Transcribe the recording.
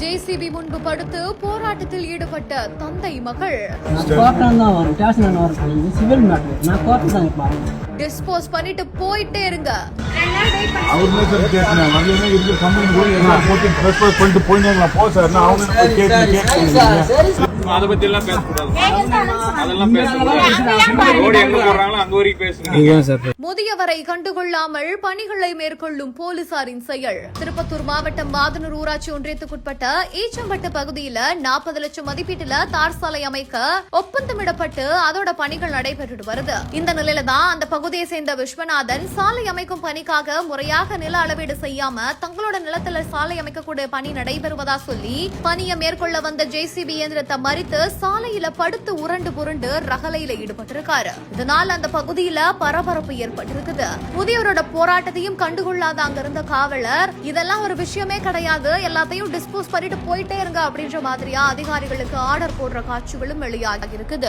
JCB முன்பு படுத்து போராட்டத்தில் ஈடுபட்ட தந்தை மகள். டிஸ்போஸ் பண்ணிட்டு போயிட்டே இருங்க. பண்ணிட்டு போயினாங்களா போ சார். நான் அவங்க போய் கேட்டு கேட்டு அதை பத்தி எல்லாம் பேசக்கூடாது. அதெல்லாம் பேசக்கூடாது. ரோடு எங்க போடுறாங்களோ அங்க வரைக்கும் பேசுங்க. முதியவரை கண்டுகொள்ளாமல் பணிகளை மேற்கொள்ளும் போலீசாரின் செயல். திருப்பத்தூர் மாவட்டம் மாதனூர் ஊராட்சி ஒன்றியத்துக்குட்பட்ட ஈச்சம்பட்டு பகுதியில நாற்பது லட்சம் மதிப்பீட்டுல தார் சாலை அமைக்க ஒப்பந்தமிடப்பட்டு அதோட பணிகள் நடைபெற்றுட்டு வருது. இந்த நிலையில தான் அந்த பகுதியை சேர்ந்த விஸ்வநாதன் சாலை அமைக்கும் பணிக்காக முறையாக நில அளவீடு செய்யாம தங்களோட நிலத்துல சாலை அமைக்கக்கூடிய பணி நடைபெறுவதா சொல்லி பணியை மேற்கொள்ள வந்த ஜேசிபி இயந்திரத்தை மறித்து சாலையில படுத்து உருண்டு புரண்டு ரகலையில ஈடுபட்டிருக்காரு. இதனால் அந்த பகுதியில பரபரப்பு ஏற்பட்டிருக்குது. முதியவரோட போராட்டத்தையும் கண்டுகொள்ளாத அங்க இருந்த காவலர் இதெல்லாம் ஒரு விஷயமே கிடையாது. எல்லாத்தையும் டிஸ்போஸ் பண்ணிட்டு போயிட்டே இருங்க அப்படின்ற மாதிரியா அதிகாரிகளுக்கு ஆர்டர் போடுற காட்சிகளும் வெளியாகி இருக்குது.